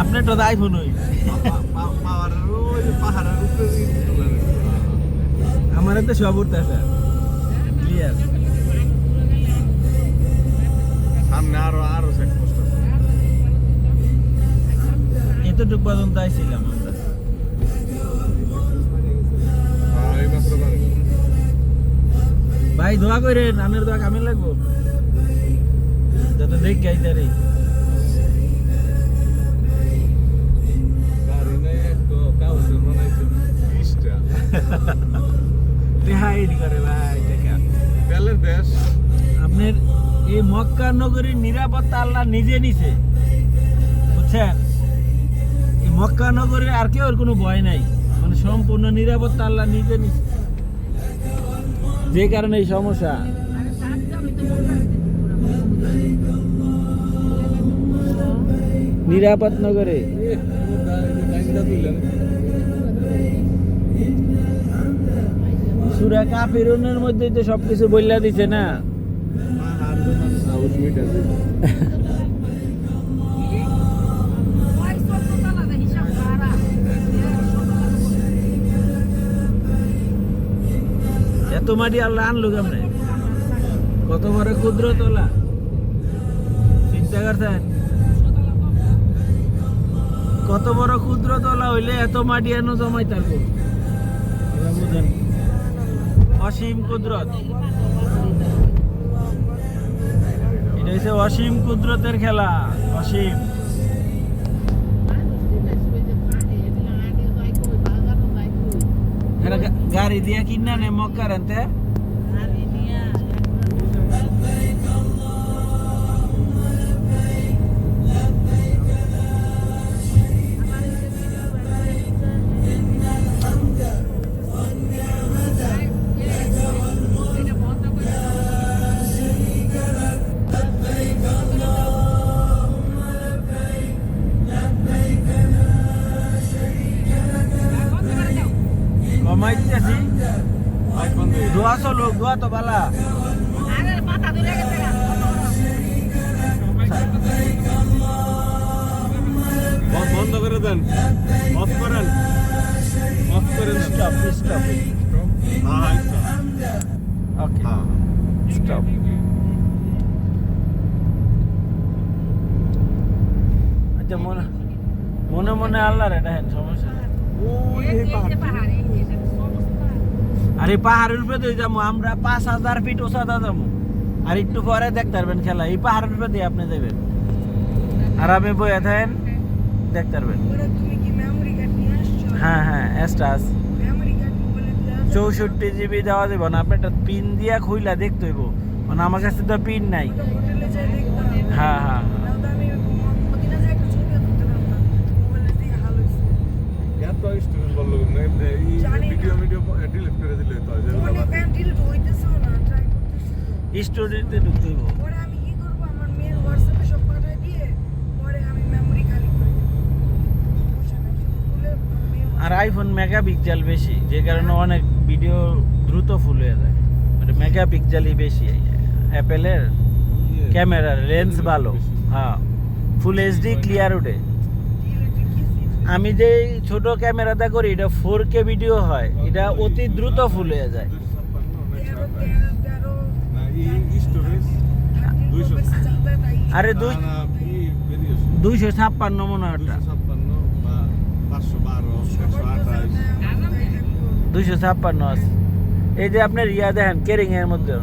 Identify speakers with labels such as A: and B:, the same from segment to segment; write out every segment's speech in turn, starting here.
A: আপনার তো আইফোন হই আমার তো সব উঠতেছে ক্লিয়ার
B: সামনে আরও আরও পোস্ট আছে
A: এতটুকু পর্যন্ত আইছিলাম আমরা। ভাই, দোয়া করে নানের দোয়া কামে লাগবো। যত দেখ গাইতারি। রেহাই করে ভাই দেখা।
B: তেলের দেশ।
A: আপনার এই মক্কা নগরীর নিরাপত্তা আল্লাহ নিজে নিছে। বুঝছেন? এই মক্কা নগরীর আর কেউ কোনো ভয় নাই। মানে সম্পূর্ণ নিরাপত্তা আল্লাহ নিজে নিছে। যে কারণে এই সমস্যা। নিরাপদ নগরে। সুরা কাফিরুনের মধ্যে তো দিছে না? এত মাটি আল্লাহ আনলো কেমনে? কত বড় ক্ষুদ্র তোলা চিন্তা করছেন? কত বড় ক্ষুদ্র তোলা হইলে এত মাটি এনে জমাই থাকব অসীম কুদরত। এটা হচ্ছে অসীম কুদরতের খেলা অসীম। গাড়ি দিয়া কিনা নে মক্কার এনতে? দোয়া চলো দোয়া তো বালা।
B: বন্ধ করে দেন। অফ করেন। অফ করে দেন
A: স্টপ স্টপ
B: হ্যাঁ
A: ওকে
B: হ্যাঁ।
A: স্টপ আচ্ছা মনে মনে মনে আল্লাহ রে দেখেন সমস্যা
B: ওই পাহাড়।
A: আর এই পাহাড়ের উপরে দিয়ে যাব আমরা পাঁচ হাজার ফিট ওসাদা যাব। আর একটু পরে দেখতে পারবেন খেলা এই পাহাড়ের উপরে দিয়ে আপনি যাবেন। আর আমি বইয়ে থাকেন দেখতে পারবেন। হ্যাঁ হ্যাঁ এস্টাস। চৌষট্টি জিবি দেওয়া দেবো না আপনি একটা পিন দিয়া খুইলা দেখতে হইব। মানে আমার কাছে তো পিন নাই। হ্যাঁ হ্যাঁ।
B: এত স্টুডেন্ট বলল না এই
C: জানি না।
B: ভিডিও ভিডিও ডিলিট করে দিলে তো যেগুলো বাদ
A: স্টোরিতে ঢুকতে হইব। আর আইফোন মেগা পিক্সেল বেশি যে কারণে অনেক ভিডিও দ্রুত ফুল হয়ে যায়। মানে মেগা পিক্সেলই বেশি অ্যাপেলের ক্যামেরার লেন্স ভালো। হ্যাঁ। ফুল এইচডি ক্লিয়ার ওঠে আমি যে ছোট ক্যামেরাটা করি, এটা ফোর কে ভিডিও হয়। এটা অতি দ্রুত ফুল হয়ে যায়। আরে দুইশো ছাপ্পান্ন মনে হয় দুইশো ছাপ্পান্ন আছে। এই যে আপনার ইয়া দেখেন কেরিং এর মধ্যে।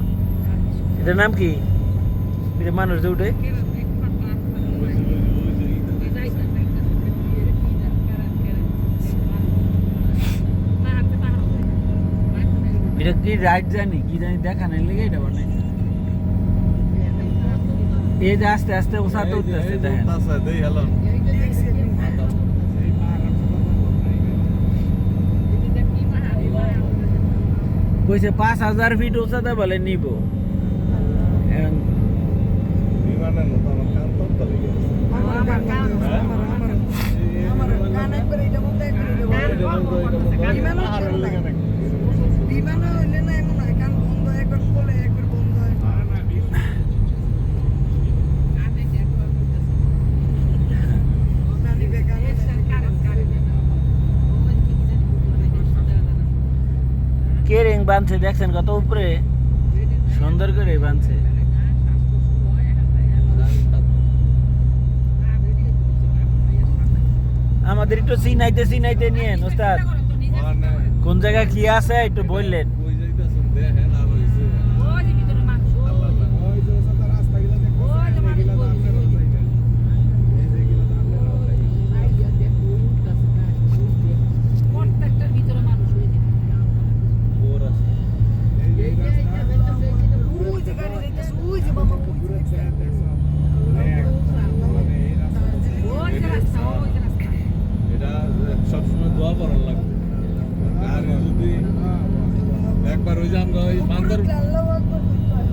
A: এটার নাম কি? মানুষ যে উঠে। এটা কি রাইট জানি কি জানি দেখা নাই লেগে এটা বানাই। এই যে আস্তে আস্তে ওসাতে উঠতেছে দেখেন। কইছে পাঁচ হাজার ফিট ওসাতে বলে নিব।
B: আমার কান তত্ত্ব লেগে গেছে
C: বিমানে হইলে না এমন হয় কান বন্ধ একবার খোলে একবার বন্ধ হয় নানি বেকার
A: বানছে দেখছেন কত উপরে? সুন্দর করে বানছে আমাদের একটু চিনাইতে চিনাইতে নিয়ে ওস্তাদ। কোন জায়গায় কি আছে, একটু বললেন
B: কই যাইতাছেন দেখেন আর হইছে আল্লাহ আল্লাহ।
D: প্রত্যেকটার ভিতরে মানুষ হয়ে যায়
B: বোর আছে
C: ওই যে গাড়ি যাইতেছে, ওই যে বাবা, ওই যে দেখছেন?
D: ওই যে রাস্তা ওই যে রাস্তা
B: এটা সবসময় দোয়া করার লাগবে আর যদি একবার ওই যে আমরা ওই বান্দর
C: হয়।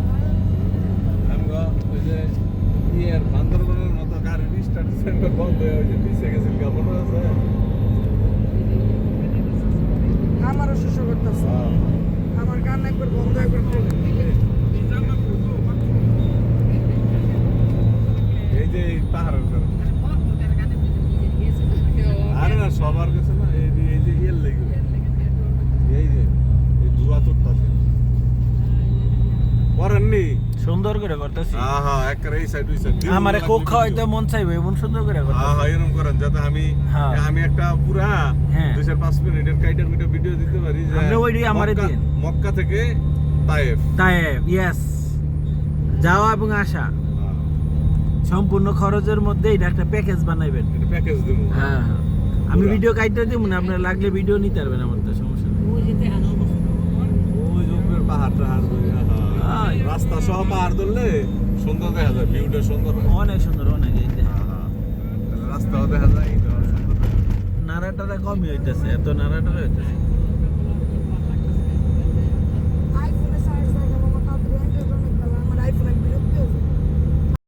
B: আমরা ওই যে ইয়ের বান্দরবনের মতো গাড়ির স্টার্ট সেন্টার বন্ধ হয়ে ওই যে পিছিয়ে গেছিল কেমন আছে?
C: আমারও করতেছে আমার গান একবার বন্ধ একবার
B: এই যে পাহাড়ের
D: গেছে
B: আরে না সবার কাছে না এই যে- এই যে ইয়ের লেগে এই যে এই ধোয়া তুলতাছে করেননি
A: সুন্দর করে করতেছি।
B: একবারে এই সাইড ওই সাইড
A: আমারে কোক খাওয়াইতে মন চাইবে এমন সুন্দর করে করতেছি।
B: আহা এরকম করেন যাতে আমি
A: হ্যাঁ।
B: আমি একটা পুরা
A: হ্যাঁ।
B: দুই চার পাঁচ মিনিটের কাইটার মিটার ভিডিও দিতে পারি যে
A: আপনি আমারে দিন।
B: মক্কা থেকে তায়েফ।
A: তাই ইয়েস যাওয়া এবং আসা।
B: হ্যাঁ,
A: সম্পূর্ণ খরচের মধ্যে এটা একটা প্যাকেজ বানাইবেন।
B: এটা প্যাকেজ দেবো।
A: হ্যাঁ। আমি ভিডিও কাইটে দিব না আপনার লাগলে ভিডিও নিতে পারবেন আমার তো সমস্যা নেই।
D: ওই যে দেখানো অবস্থা
B: ওই যে পাহাড় টাহাড়। রাস্তা সহ পাহাড় ধরলে সুন্দর দেখা যায় ভিউটা সুন্দর হয়
A: অনেক সুন্দর অনেক এই যে
B: আহা। তাহলে রাস্তাও দেখা যায়।
A: নাড়াটারা কমই হইতেছে এত নারাটারে হইতেছে